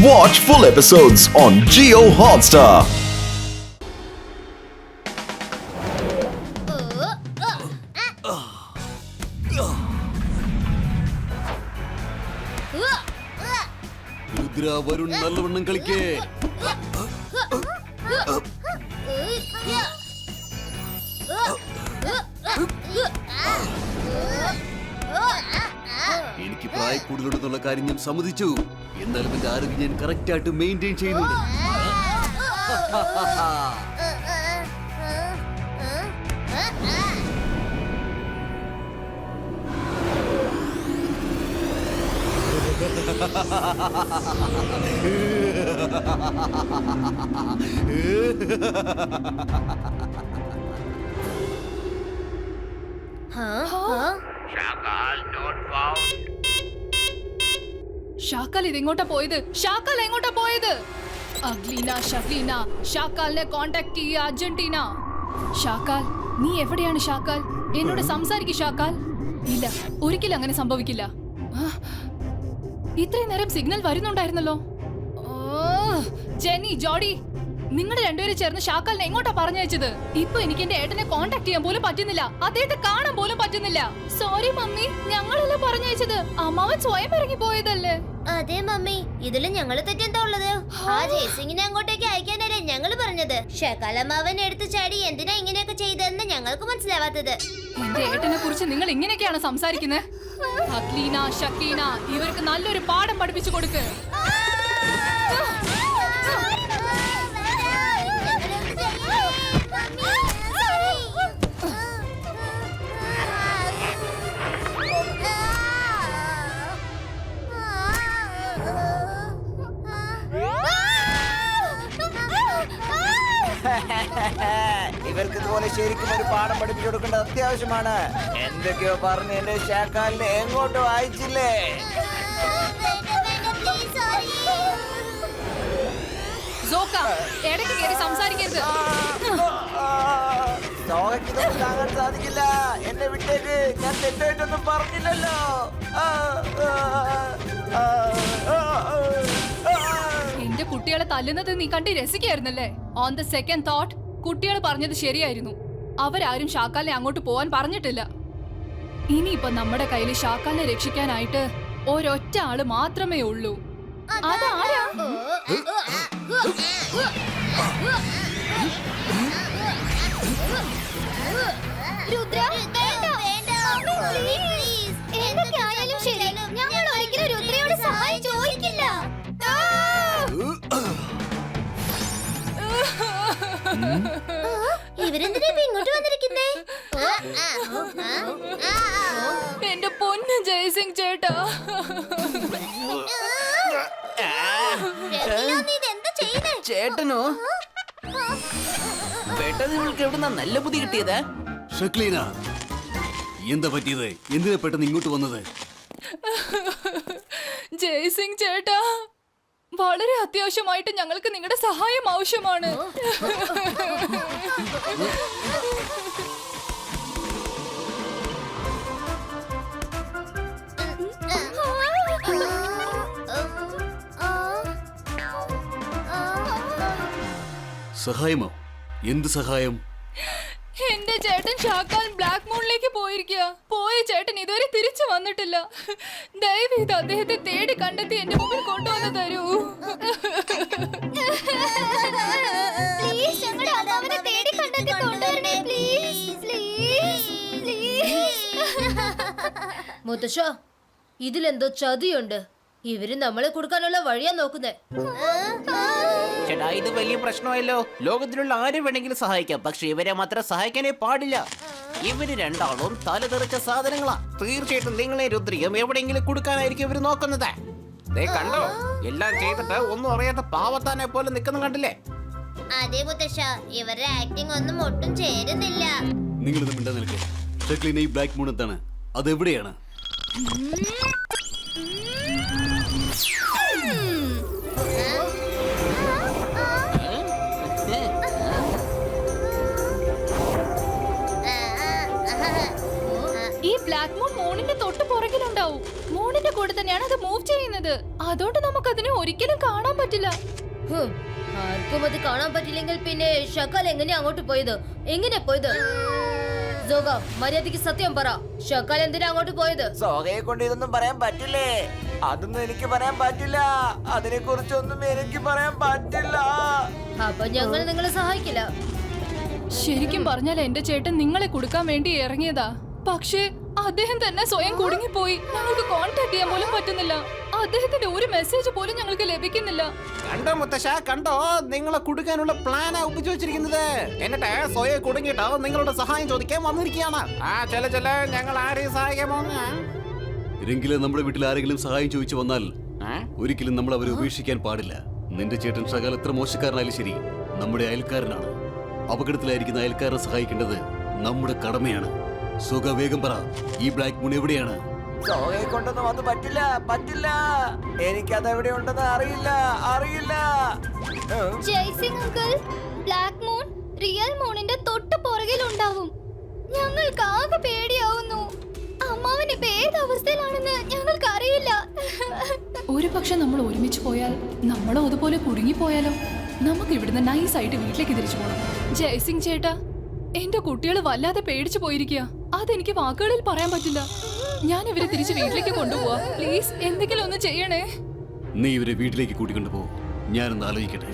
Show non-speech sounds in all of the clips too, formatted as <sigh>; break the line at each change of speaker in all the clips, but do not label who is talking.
Watch full episodes on Geo Hotstar.
Rudra Varun നല്ലവണ്ണം കളിക്കേ എനിക്ക് പ്രായ കൂടുതലുണ്ടെന്നുള്ള കാര്യം ഞാൻ സമ്മതിച്ചു എന്നാലും എന്റെ ആരോഗ്യം ഞാൻ കറക്റ്റ് ആയിട്ട് മെയിൻറ്റെയിൻ ചെയ്യുന്നുണ്ട്
ഷാക്കാൽ ഇത് എങ്ങോട്ടാ പോയത്? ഷാക്കാൽ എങ്ങോട്ടാ പോയത്? അഗ്ലീന ഷഫ്ലീന ഷാക്കാലിനെ കോണ്ടാക്ട് ചെയ്യുക അർജന്റീന. ഷാക്കാൽ നീ എവിടെയാണ് ഷാക്കാൽ? എന്നോട് സംസാരിക്കും ഷാക്കാൽ. ഇല്ല ഒരിക്കലും അങ്ങനെ സംഭവിക്കില്ല. ഇത്രയും നേരം സിഗ്നൽ വരുന്നുണ്ടായിരുന്നല്ലോ. ജെനി ജോഡി നിങ്ങൾ രണ്ടുപേരും ചേർന്ന് ഷാക്കാലിനെ എങ്ങോട്ടാ പറഞ്ഞയച്ചത്? ഇപ്പൊ എനിക്ക് എന്റെ ഏട്ടനെ കോണ്ടാക്ട് ചെയ്യാൻ പോലും പറ്റുന്നില്ല. അദ്ദേഹത്തെ കാണാൻ പോലും പറ്റുന്നില്ല. സോറി മമ്മി ഞങ്ങളല്ല പറഞ്ഞയച്ചത് അമ്മാവൻ സ്വയം ഇറങ്ങി പോയതല്ലേ
അതെ മമ്മി. ഇതിൽ ഞങ്ങൾ തെറ്റെന്താ ഉള്ളത്? ആ ജയസിംഗിനെ അങ്ങോട്ടേക്ക് അയക്കാനല്ലേ ഞങ്ങൾ പറഞ്ഞത്. ശകലമാവൻ എടുത്തു ചാടി എന്തിനാ ഇങ്ങനെയൊക്കെ ചെയ്തതെന്ന് ഞങ്ങൾക്ക് മനസ്സിലാവാത്തത്.
എന്റെ ഏട്ടനെ കുറിച്ച് നിങ്ങൾ ഇങ്ങനെയൊക്കെയാണ് സംസാരിക്കുന്നത് അക്ലീന ഷക്കീന ഇവർക്ക് നല്ലൊരു പാഠം പഠിപ്പിച്ചു കൊടുക്ക്.
ഇവർക്ക് ഇതുപോലെ ശരിക്കും ഒരു പാഠം പഠിപ്പിച്ചു കൊടുക്കേണ്ടത് അത്യാവശ്യമാണ്. എന്തൊക്കെയോ പറഞ്ഞ് എന്റെ ഷാക്കാലിനെ എങ്ങോട്ടും അയച്ചില്ലേ?
സോക്ക ഇടയ്ക്ക് കയറി സംസാരിക്കരുത്.
താങ്ങാൻ സാധിക്കില്ല. എന്നെ വിട്ടേക്ക്. ഞാൻ തെറ്റായിട്ടൊന്നും പറഞ്ഞില്ലല്ലോ.
എന്റെ കുട്ടികളെ തല്ലുന്നത് നീ കണ്ട് രസിക്കായിരുന്നല്ലേ? ഓൺ ദ സെക്കൻഡ് തോട്ട് കുട്ടികൾ പറഞ്ഞത് ശരിയായിരുന്നു. അവരാരും ഷാക്കാലിനെ അങ്ങോട്ട് പോവാൻ പറഞ്ഞിട്ടില്ല. ഇനിയിപ്പൊ നമ്മുടെ കയ്യിൽ ഷാക്കാലിനെ രക്ഷിക്കാനായിട്ട് ഒരൊറ്റ ആൾ മാത്രമേ ഉള്ളൂ. അതാരാ?
എന്തൊക്കെയായാലും ഇവരെന്തിനാ ഇപ്പൊ ഇങ്ങോട്ട് വന്നിരിക്കുന്നേ?
എന്റെ പൊന്ന് ജയസിംഗ് ചേട്ടാ.
ചേട്ടനോ? പെട്ടെന്ന് ഇവൾക്ക് എവിടുന്ന നല്ല ബുദ്ധി കിട്ടിയത്?
ഷക്ലീന എന്താ പറ്റിയത്? എന്തിനാ പെട്ടെന്ന് ഇങ്ങോട്ട് വന്നത്?
ജയസിംഗ് ചേട്ടാ. വളരെ അത്യാവശ്യമായിട്ട് ഞങ്ങൾക്ക് നിങ്ങളുടെ സഹായം ആവശ്യമാണ്.
സഹായമോ? എന്ത് സഹായം?
എന്റെ ചേട്ടൻ ഷാക്കാൻ ബ്ലാക്ക് മൂണിലേക്ക് പോയിരിക്കുക പോയ ചേട്ടൻ ഇതുവരെ തിരിച്ചു വന്നിട്ടില്ല. ദയവേത് അദ്ദേഹത്തെ തേടി കണ്ടെത്തി എന്റെ മുമ്പിൽ കൊണ്ടുവന്ന് തരൂ.
മുത്തശ്ശോ ഇതിലെന്തോ ചതിയുണ്ട്. ഇവർ നമ്മളെ കൊടുക്കാനുള്ള വഴിയാ നോക്കുന്നേ.
ചേട്ടാ ഇത് വലിയ പ്രശ്നമല്ലോ ലോകത്തിലുള്ള ആരും വേണമെങ്കിലും സഹായിക്കാം. പക്ഷെ ഇവരെ മാത്രം സഹായിക്കാനേ പാടില്ല. ഇവർ രണ്ടാളും തലതെറിച്ച സാധനങ്ങളാ. തീർച്ചയായിട്ടും നിങ്ങളെ രുദ്രിയും എവിടെയെങ്കിലും കൊടുക്കാനായിരിക്കും ഇവർ നോക്കുന്നത്. ദേ കണ്ടോ? എല്ലാം ചെയ്തിട്ട് ഒന്നും അറിയാത്ത പാവത്താനെ പോലെ നിൽക്കുന്ന കണ്ടില്ലേ?
അതെ മുത്തശ്ശ ഇവരുടെ ആക്ടിംഗ് ഒന്നും ഒട്ടും ചേരുന്നില്ല.
നിങ്ങൾ ഇത് മിണ്ടാ നിൽക്കേ. ഷക്ലീന ഈ ബ്ലാക്ക് മൂൺ എന്താണ് അതെവിടെയാണ്?
കൂടെ തന്നെയാണ് അത് മൂവ് ചെയ്യുന്നത്. അതുകൊണ്ട് നമുക്ക് അതിനെ ഒരിക്കലും കാണാൻ പറ്റില്ല.
ആർക്കും അത് കാണാൻ പറ്റില്ലെങ്കിൽ പിന്നെ ഷക്കാൽ എങ്ങനെയാ അങ്ങോട്ട് പോയത്? എങ്ങനെ പോയത്? സോഗ മര്യാദയ്ക്ക് സത്യം പറ. ഷക്കാൽ എന്തിനാ അങ്ങോട്ട് പോയത്?
സോഗയെ കൊണ്ട് ഇതൊന്നും പറയാൻ പറ്റില്ലേ? അതൊന്നും എനിക്ക് പറയാൻ പറ്റില്ല. അതിനെ കുറിച്ചൊന്നും എനിക്ക് പറയാൻ പറ്റില്ല.
അപ്പൊ ഞങ്ങൾ നിങ്ങളെ സഹായിക്കില്ല.
ശരിക്കും പറഞ്ഞാൽ എന്റെ ചേട്ടൻ നിങ്ങളെ കൊടുക്കാൻ വേണ്ടി ഇറങ്ങിയതാ. പക്ഷേ അദ്ദേഹം തന്നെ സ്വയം കുടുങ്ങിപ്പോയി. ഞങ്ങൾക്ക് കോൺടാക്ട് ചെയ്യാൻ പോലും പറ്റുന്നില്ല. അദ്ദേഹത്തിന്റെ ഒരു മെസ്സേജ് പോലും ഞങ്ങൾക്ക് ലഭിക്കുന്നില്ല.
കണ്ടോ മുത്തശ്ശ കണ്ടോ? നിങ്ങളെ കുടുക്കാനുള്ള പ്ലാനാ ഉപയോഗിച്ചിരിക്കുന്നത്. എന്നിട്ട് സ്വയം കുടുങ്ങിട്ടോ നിങ്ങളുടെ സഹായം ചോദിക്കാൻ വന്നിരിക്കുകയാണ്. ആ ചെല ചെല ഞങ്ങൾ ആരെയും സഹായിക്കാൻ പോകുന്ന.
എങ്കിലും നമ്മുടെ വീട്ടിൽ ആരെങ്കിലും സഹായം ചോദിച്ചു വന്നാൽ ഒരിക്കലും നമ്മൾ അവരെ ഉപേക്ഷിക്കാൻ പാടില്ല. നിന്റെ ചേട്ടൻ ഷകാൽ എത്ര മോശക്കാരനായാലും ശരി നമ്മുടെ അയൽക്കാരനാണ്. അപകടത്തിലായിരിക്കുന്ന അയൽക്കാരനെ സഹായിക്കേണ്ടത് നമ്മുടെ കടമയാണ്. സുഖ വേഗം പറ. ഈ ബ്ലാക്ക് മൂൺ എവിടെയാണ്?
സോകയെ കൊണ്ടൊന്നും അത് പറ്റില്ല പറ്റില്ല. എനിക്കത് എവിടെ ഉണ്ടെന്ന് അറിയില്ല അറിയില്ല.
Jaisingh uncle black moon real മൂണിന്റെ തൊട്ട് പുറകിൽ ഉണ്ടാവും. ഞങ്ങൾക്ക് ആകെ പേടിയാവുന്നു. അമ്മാവൻ ഇപ്പൊ ഏത് അവസ്ഥയിലാണെന്ന് ഞങ്ങൾക്ക് അറിയില്ല.
ഒരു പക്ഷെ നമ്മൾ ഒരുമിച്ച് പോയാൽ നമ്മളും അതുപോലെ കുടുങ്ങിപ്പോയാലോ? നമുക്ക് ഇവിടുന്ന് നൈസ് ആയിട്ട് വീട്ടിലേക്ക് തിരിച്ചു പോകണം ജയസിംഗ് ചേട്ടാ എന്റെ കുട്ടികൾ വല്ലാതെ പേടിച്ചു പോയിരിക്കുക അതെനിക്ക് വാക്കുകളിൽ പറയാൻ പറ്റില്ല. ഞാൻ ഇവരെ തിരിച്ച് വീട്ടിലേക്ക് കൊണ്ടുപോവാ. പ്ലീസ് എന്തെങ്കിലും ഒന്ന് ചെയ്യണേ.
നീ ഇവരെ വീട്ടിലേക്ക് കൂട്ടിക്കൊണ്ടു പോ. ഞാനൊന്ന് ആലോചിക്കട്ടെ.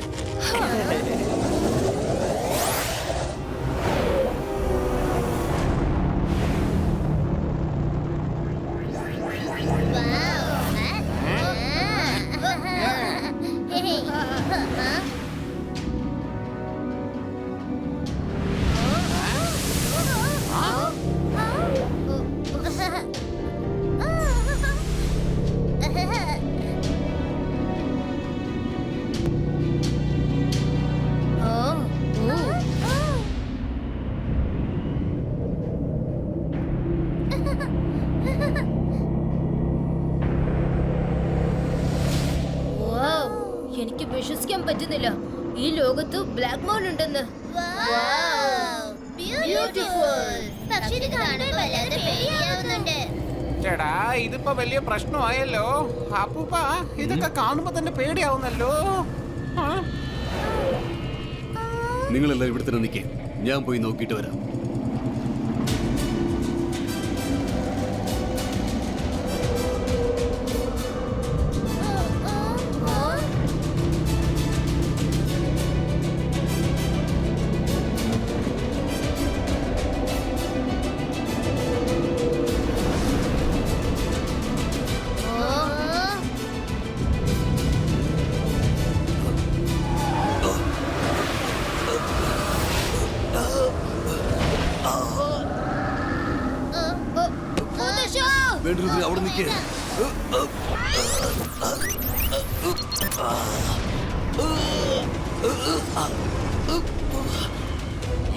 വിശ്വസിക്കാൻ പറ്റുന്നില്ല. ഈ ലോകത്ത് ബ്ലാക്ക് മോൾ ഉണ്ടെന്ന്.
ചേടാ ഇതിപ്പോ വലിയ പ്രശ്നമായല്ലോ. അപ്പൂപ്പ ഇതൊക്കെ കാണുമ്പോ തന്നെ പേടിയാവുന്നല്ലോ.
നിങ്ങളെല്ലാം ഇവിടെ തന്നെ നിൽക്കേ ഞാൻ പോയി നോക്കിയിട്ട് വരാം.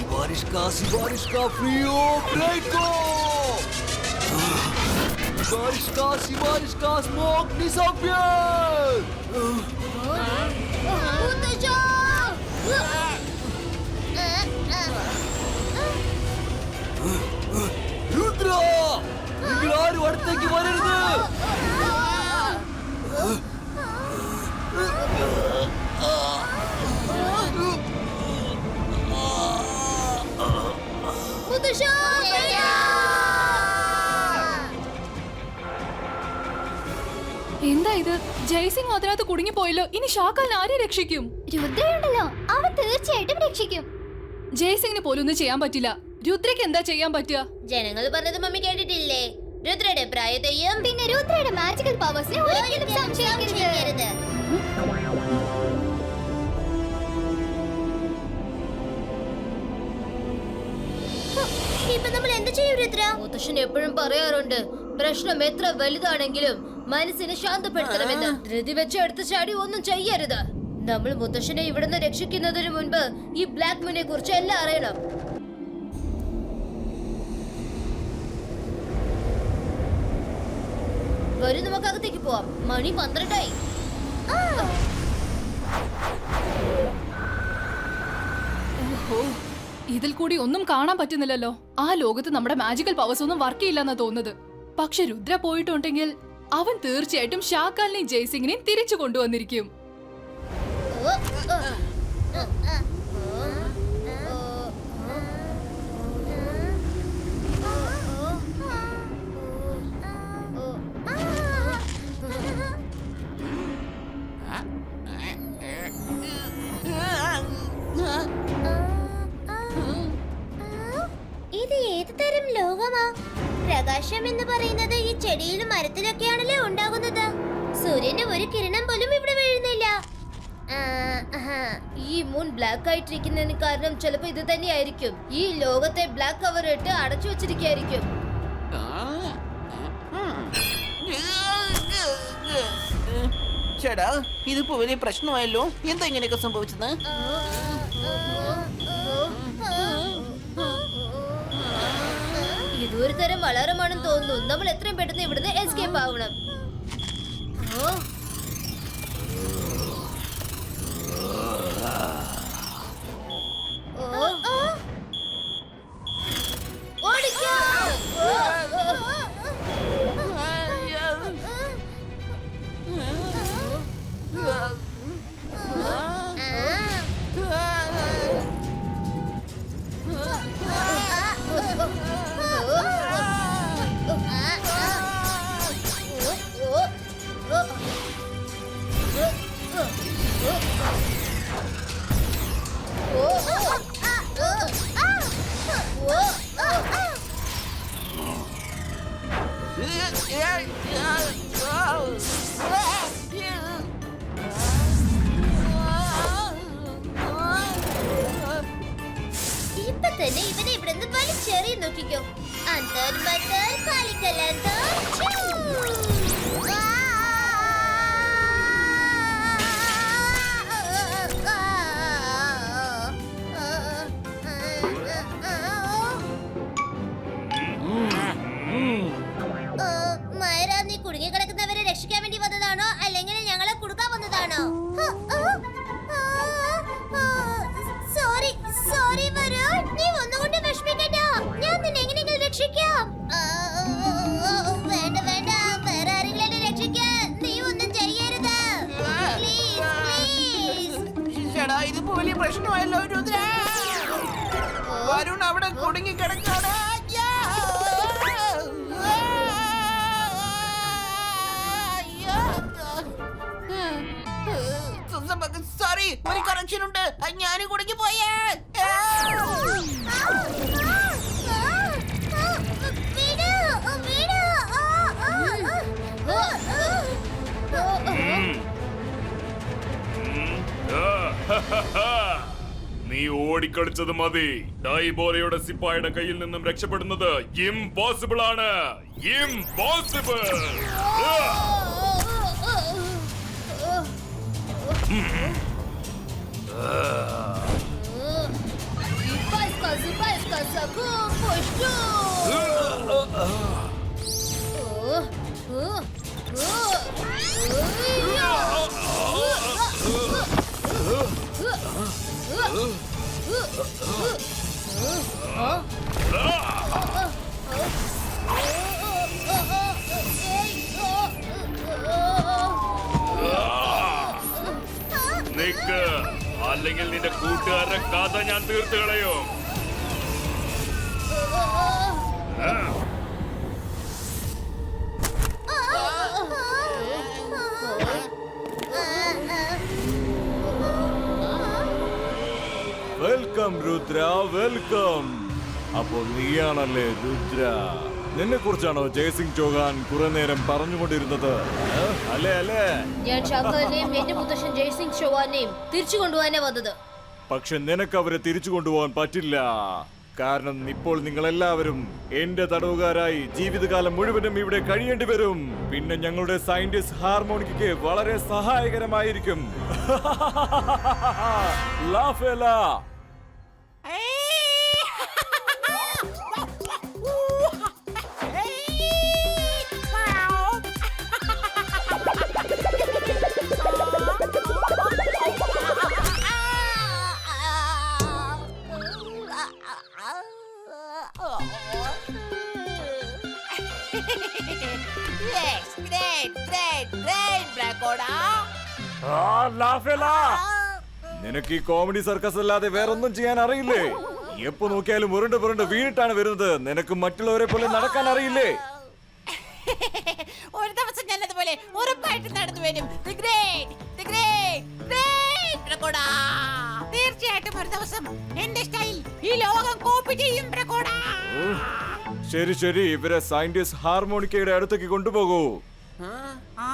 Ibarishka, Sibarishka, Frio, Breiko! Ibarishka, Sibarishka, Smog, Nisabien! അടുത്തേക്ക് വരരുത്.
എന്താ ഇത്? ജയ്സിംഗ് അതിനകത്ത് കുടുങ്ങിപ്പോയല്ലോ. ഇനി ഷാക്കാലിന് ആരെ രക്ഷിക്കും?
രുദ്രയുണ്ടല്ലോ. അവൻ തീർച്ചയായിട്ടും രക്ഷിക്കും.
ജയസിംഗിന് പോലും ഒന്നും ചെയ്യാൻ പറ്റില്ല. രുദ്രക്ക് എന്താ ചെയ്യാൻ പറ്റുക?
ജനങ്ങൾ പറഞ്ഞത് മമ്മി കേട്ടിട്ടില്ലേ? രുദ്രയുടെ പ്രായത്തെയും
പിന്നെ രുദ്രയുടെ മാജിക്കൽ പവേഴ്സിനെ ഒരിക്കലും സംശയിക്കരുത്.
ഇപ്പൊ നമ്മൾ എന്ത് ചെയ്യും രുദ്ര?
മുത്തശ്ശൻ എപ്പോഴും പറയാറുണ്ട് പ്രശ്നം എത്ര വലുതാണെങ്കിലും മനസ്സിനെ ശാന്തപ്പെടുത്തണമെന്ന്. ധൃതി വെച്ച് എടുത്ത ചാടി ഒന്നും ചെയ്യരുത്. നമ്മൾ മുത്തശ്ശനെ ഇവിടുന്ന് രക്ഷിക്കുന്നതിന് മുൻപ് ഈ ബ്ലാക്ക് മുനെ കുറിച്ച് എല്ലാം അറിയണം. വരും നമുക്ക് അകത്തേക്ക് പോവാം. മണി പന്ത്രണ്ടായി.
ഓ ഇതിൽ കൂടി ഒന്നും കാണാൻ പറ്റുന്നില്ലല്ലോ. ആ ലോകത്ത് നമ്മുടെ മാജിക്കൽ പവേഴ്സ് ഒന്നും വർക്ക് ചെയ്യില്ലെന്നാ തോന്നുന്നത്. പക്ഷെ രുദ്ര പോയിട്ടുണ്ടെങ്കിൽ അവൻ തീർച്ചയായിട്ടും ഷാക്കാലിനെയും ജയ്സിംഗിനെയും തിരിച്ചു കൊണ്ടുവന്നിരിക്കും.
ചെടിയിലും മരത്തിലൊക്കെയാണല്ലേ ഉണ്ടാകുന്നത്? സൂര്യന്റെ ഒരു കിരണം പോലും ഇവിടെ വീഴുന്നില്ല.
ഈ മൂൺ ബ്ലാക്ക് ആയിട്ടിരിക്കുന്നതിന് കാരണം ചിലപ്പോ ഇത് തന്നെയായിരിക്കും. ഈ ലോകത്തെ ബ്ലാക്ക് കവർ ഇട്ട് അടച്ചു വെച്ചിരിക്കായിരിക്കും
ചേടാ ഇതിപ്പോ വലിയ പ്രശ്നമായല്ലോ. എന്താ ഇങ്ങനെയൊക്കെ സംഭവിച്ചത്?
തരം വളരമാണെന്ന് തോന്നുന്നു. നമ്മൾ എത്രയും പെട്ടെന്ന് ഇവിടുന്ന് എസ്കേപ്പ് ആവണം.
But, but, <laughs> നീ
ഓടിക്കളിച്ചത് മതി. ഡൈബോലയുടെ സിപ്പായുടെ കയ്യിൽ നിന്നും രക്ഷപ്പെടുന്നത് ഇംപോസിബിൾ ആണ്. Impossible
И
Nick. അല്ലെങ്കിൽ നിന്റെ കൂട്ടുകാരുടെ കഥ ഞാൻ തീർത്തു കളയും
വെൽക്കം രുദ്ര. വെൽക്കം. അപ്പോൾ നീയാണല്ലേ രുദ്ര? നിന്നെ കുറിച്ചാണോ ജയസിംഗ് ചോഹാൻ കുറെ നേരം പറഞ്ഞുകൊണ്ടിരുന്നത്? അല്ലേ അല്ലേ?
ഞാൻ ഷാക്കാലിനെയും എന്റെ മുത്തശ്ശൻ ജയസിംഗ് ചൗഹാനെയും തിരിച്ചു കൊണ്ടുപോകാനാ വന്നത്.
പക്ഷെ നിനക്ക് അവരെ തിരിച്ചു കൊണ്ടുപോകാൻ പറ്റില്ല. കാരണം ഇപ്പോൾ നിങ്ങൾ എല്ലാവരും എന്റെ തടവുകാരായി ജീവിതകാലം മുഴുവനും ഇവിടെ കഴിയേണ്ടി വരും. പിന്നെ ഞങ്ങളുടെ സയന്റിസ്റ്റ് ഹാർമോണിക്ക് വളരെ സഹായകരമായിരിക്കും. <laughs> ലാഫേല. നിനക്ക് ഈ കോമഡി സർക്കസ് അല്ലാതെ വേറൊന്നും ചെയ്യാൻ അറിയില്ലേ? എപ്പോ നോക്കിയാലും ഉരുണ്ട് പുരണ്ട് വീണിട്ടാണ് വരുന്നത്. നിനക്ക് മറ്റുള്ളവരെ പോലെ നടക്കാൻ അറിയില്ലേ? <laughs>
ഒരു ദിവസം ഞാൻ അതുപോലെ ഉറപ്പായിട്ട് നടന്നു വരും. തീർച്ചയായിട്ടും ഒരു ദിവസം എന്റെ സ്റ്റൈൽ ഈ ലോകം കോപ്പി ചെയ്യും
ശരി ശരി. ഇവരെ സയന്റിസ്റ്റ് ഹാർമോണിക്കയുടെ അടുത്തേക്ക് കൊണ്ടുപോകൂ.
ആ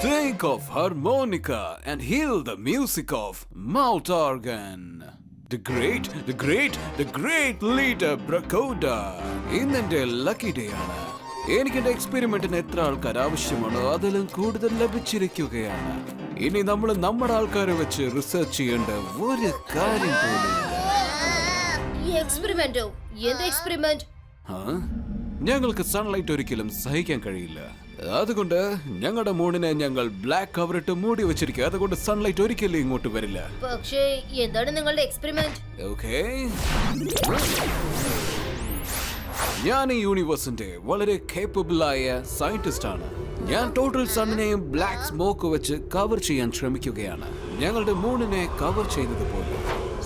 Think of harmonica and heal the music of mouth organ. The great, the great, the great leader Brakoda. ഇന്ന് എന്റെ ലക്കി ഡേ ആണ്. എനിക്ക് എന്റെ എക്സ്പെരിമെന്റിന് എത്ര ആൾക്കാർ ആവശ്യമാണോ അതിലും കൂടുതൽ ലഭിച്ചിരിക്കുകയാണ്. ഇനി നമ്മൾ നമ്മുടെ ആൾക്കാരെ വെച്ച് റിസർച്ച് ചെയ്യേണ്ട ഒരു കാര്യം പോലും
ഈ എക്സ്പെരിമെന്റോ എന്ത് എക്സ്പെരിമെന്റ്
ആ? ഞങ്ങൾക്ക് സൺലൈറ്റ് ഒരിക്കലും സഹിക്കാൻ കഴിയില്ല. അതുകൊണ്ട് ഞങ്ങളുടെ മൂണിനെ ഞങ്ങൾ ബ്ലാക്ക് കവർ ഇട്ട് മൂടി വെച്ചിരിക്കുക അതുകൊണ്ട് സൺലൈറ്റ് ഒരിക്കലും ഇങ്ങോട്ട് വരില്ല.
പക്ഷേ എന്താണ് നിങ്ങളുടെ എക്സ്പെരിമെന്റ്
ഓക്കേ ഞാൻ ഈ യൂണിവേഴ്സിന്റെ വളരെ കേപ്പബിൾ ആയ സയന്റിസ്റ്റ് ആണ്. ഞാൻ ടോട്ടൽ സണ്ണിനെയും ബ്ലാക്ക് സ്മോക്ക് വെച്ച് കവർ ചെയ്യാൻ ശ്രമിക്കുകയാണ്. ഞങ്ങളുടെ മൂണിനെ കവർ ചെയ്യുന്നത് പോലെ.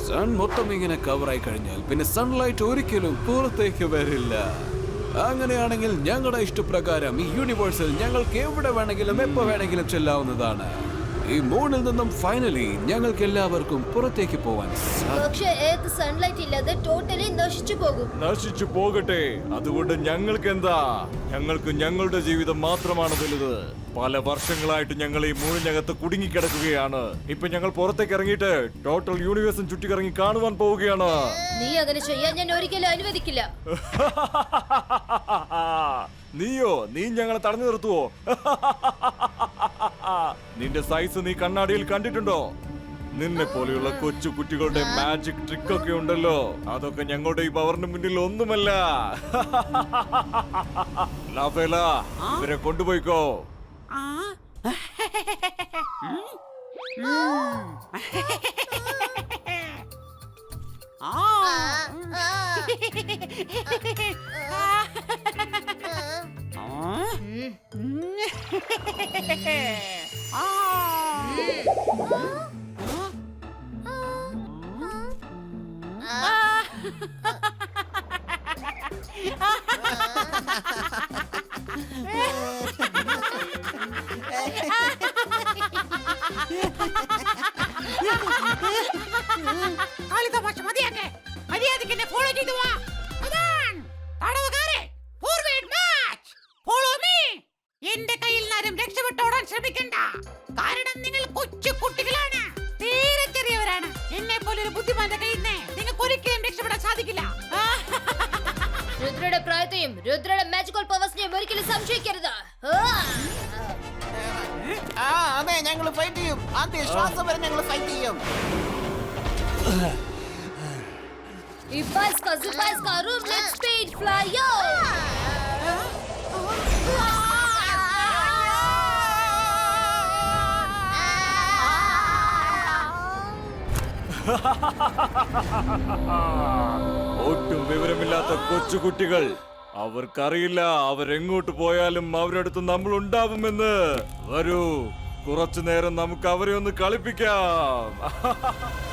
സൺ മൊത്തം ഇങ്ങനെ കവറായി കഴിഞ്ഞാൽ പിന്നെ സൺലൈറ്റ് ഒരിക്കലും പുറത്തേക്ക് വരില്ല. അങ്ങനെയാണെങ്കിൽ ഞങ്ങളുടെ ഇഷ്ടപ്രകാരം ഈ യൂണിവേഴ്സിൽ ഞങ്ങൾക്ക് എവിടെ വേണമെങ്കിലും എപ്പോ വേണമെങ്കിലും ചെല്ലാവുന്നതാണ്. ഈ മൂണിൽ നിന്നും ഫൈനലി ഞങ്ങൾക്ക് എല്ലാവർക്കും പുറത്തേക്ക് പോവാൻ സാധിക്കും.
പക്ഷേ ഏത് സൺലൈറ്റ് ഇല്ലാതെ ടോട്ടലി നശിച്ചു പോകും.
നശിച്ചു പോകട്ടെ. അതുകൊണ്ട് ഞങ്ങൾക്ക് എന്താ ഞങ്ങൾക്ക് ഞങ്ങളുടെ ജീവിതം മാത്രമാണ് വലുത് പല വർഷങ്ങളായിട്ട് ഞങ്ങൾ ഈ മൂന്നിനകത്ത് കുടുങ്ങിക്കിടക്കുകയാണ്. ഇപ്പൊ ഞങ്ങൾ പുറത്തേക്ക് ഇറങ്ങിയിട്ട് ടോട്ടൽ യൂണിവേഴ്സും ചുറ്റിക്കറങ്ങി കാണുവാൻ പോവുകയാണ്.
നീ അങ്ങനെ ചെയ്യാൻ ഞാൻ ഒരിക്കലും അനുവദിക്കില്ല. <laughs>
നീയോ? നീ ഞങ്ങളെ തടഞ്ഞു നിർത്തുവോ? <laughs> നിന്റെ സൈസ് നീ കണ്ണാടിയിൽ കണ്ടിട്ടുണ്ടോ? നിന്നെ പോലെയുള്ള കൊച്ചു കുട്ടികളുടെ മാജിക് ട്രിക്ക് ഒക്കെ ഉണ്ടല്ലോ. അതൊക്കെ ഞങ്ങളുടെ ഈ പവറിന് മുന്നിൽ ഒന്നുമല്ല. <laughs> ലാഫേല ഇവരെ കൊണ്ടുപോയിക്കോ.
ആ കാളിതമാശ
ഒട്ടും വിവരമില്ലാത്ത കൊച്ചുകുട്ടികൾ. അവർക്കറിയില്ല അവരെങ്ങോട്ട് പോയാലും അവരടുത്ത് നമ്മൾ ഉണ്ടാവുമെന്ന് വരൂ കുറച്ചു നേരം നമുക്ക് അവരെ ഒന്ന് കളിപ്പിക്കാം. <laughs>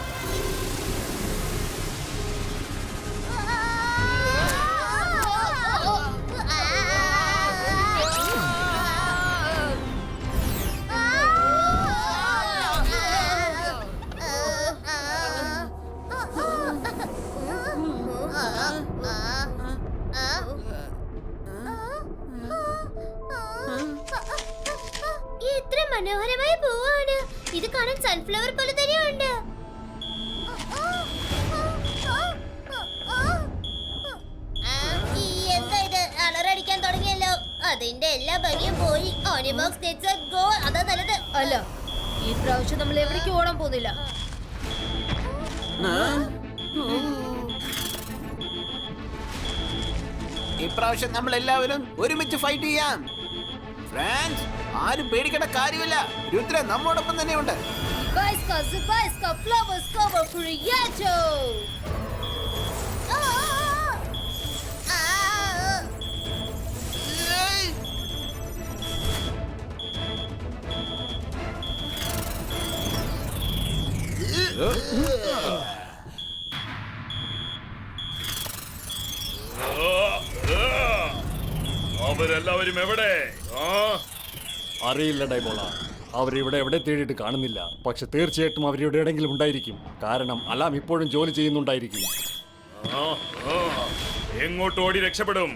മനോഹരമായ പൂവാണ്. ഇത് കാണാൻ സൺഫ്ലവർ പോലെ തന്നെയുണ്ട്. അലറടിക്കാൻ തുടങ്ങിയല്ലോ. അതിന്റെ എല്ലാ ഭംഗിയും പോയി. ഓണിബോക്സ് ഗോ അതാ നല്ലത്.
അല്ല ഈ പ്രാവശ്യം നമ്മൾ എവിടേക്ക് ഓടാൻ പോകുന്നില്ല.
ഇപ്രാവശ്യം നമ്മൾ എല്ലാവരും ഒരുമിച്ച് ഫൈറ്റ് ചെയ്യാം. ഫ്രാൻസ് ആരും പേടിക്കേണ്ട കാര്യമില്ല. രുദ്ര നമ്മോടൊപ്പം തന്നെയുണ്ട്.
Bajska, cover Kuriyacho!
അവരെല്ലാവരും എവിടെ? ആ
അറിയില്ല ഡൈബോള അവരിവിടെ എവിടെ തേടിയിട്ട് കാണുന്നില്ല. പക്ഷെ തീർച്ചയായിട്ടും അവരിവിടെ എവിടെയെങ്കിലും ഉണ്ടായിരിക്കും. കാരണം അലാം ഇപ്പോഴും ജോലി ചെയ്യുന്നുണ്ടായിരിക്കും.
എങ്ങോട്ട് ഓടി രക്ഷപ്പെടും.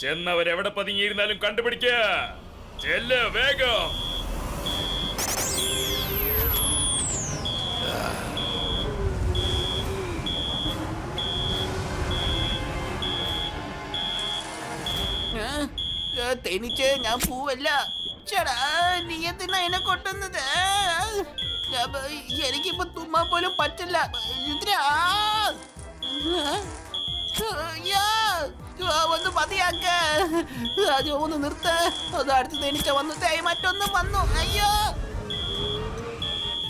ചെന്നവരെവിടെ പതുങ്ങിയിരുന്നാലും കണ്ടുപിടിക്കുക ചെല്ല് വേഗം.
തേനീച്ച് ഞാൻ പൂവല്ല. ചേടാ നീ എന്തിനാ എന്നെ കൊണ്ടുവന്നത് എനിക്കിപ്പൊ തുമ്മാൻ പോലും പറ്റില്ല. ഒന്ന് മതിയാക്ക. ഒന്ന് നിർത്ത. അത് അടുത്ത് തേനീച്ച വന്നു മറ്റൊന്നും വന്നു. അയ്യോ.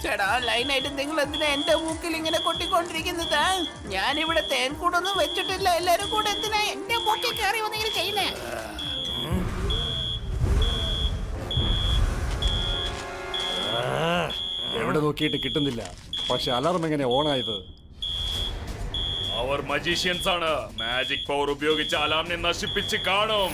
ചേടാ ലൈനായിട്ട് നിങ്ങൾ എന്തിനാ എന്റെ മൂക്കിൽ ഇങ്ങനെ കൊട്ടിക്കൊണ്ടിരിക്കുന്നത്? ഞാൻ ഇവിടെ തേൻ കൂടൊന്നും വെച്ചിട്ടില്ല. എല്ലാരും കൂടെ എന്തിനാ എന്റെ മൂക്കിൽ കയറി വന്നിങ്ങനെ ചെയ്യുന്നേ
എവിടെ നോക്കിയിട്ട് കിട്ടുന്നില്ല. പക്ഷെ അലാറം എങ്ങനെ ഓൺ ഓണായത്?
അവർ മജീഷ്യൻസ് ആണ്. മാജിക് പവർ ഉപയോഗിച്ച് അലാമിനെ നശിപ്പിച്ച് കാണും.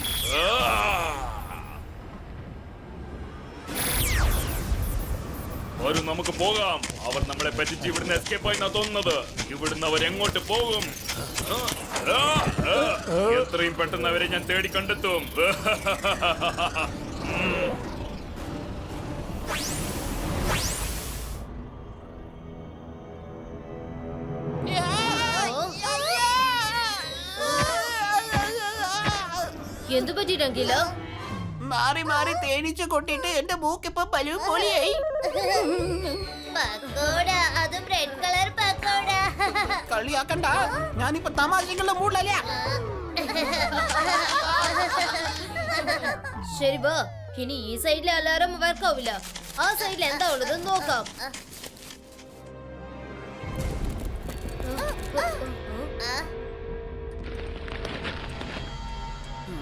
വരും നമുക്ക് പോകാം. അവർ നമ്മളെ പറ്റിച്ച് ഇവിടുന്ന് എസ്കേപ്പ് ആയി തോന്നുന്നത്. ഇവിടുന്ന് അവർ എങ്ങോട്ട് പോകും. എത്രയും പെട്ടെന്ന് അവരെ ഞാൻ തേടി കണ്ടെത്തും. <laughs>
എന്തു പറ്റി രംഗീല
മാറി മാറി തേനീച്ച കൊട്ടിട്ട് എന്റെ മൂക്കിപ്പോ പലു പൊളിയായി.
പക്കോട അതും റെഡ് കളർ പക്കോട.
കളിയാക്കണ്ട. ഞാനിപ്പോ തമാശകളുടെ മൂടിലല്ല
ശരി വാ ഇനി ഈ സൈഡിലെ അലാറം വർക്കാവില്ല ആ സൈഡിൽ എന്താ ഉള്ളത് നോക്കാം.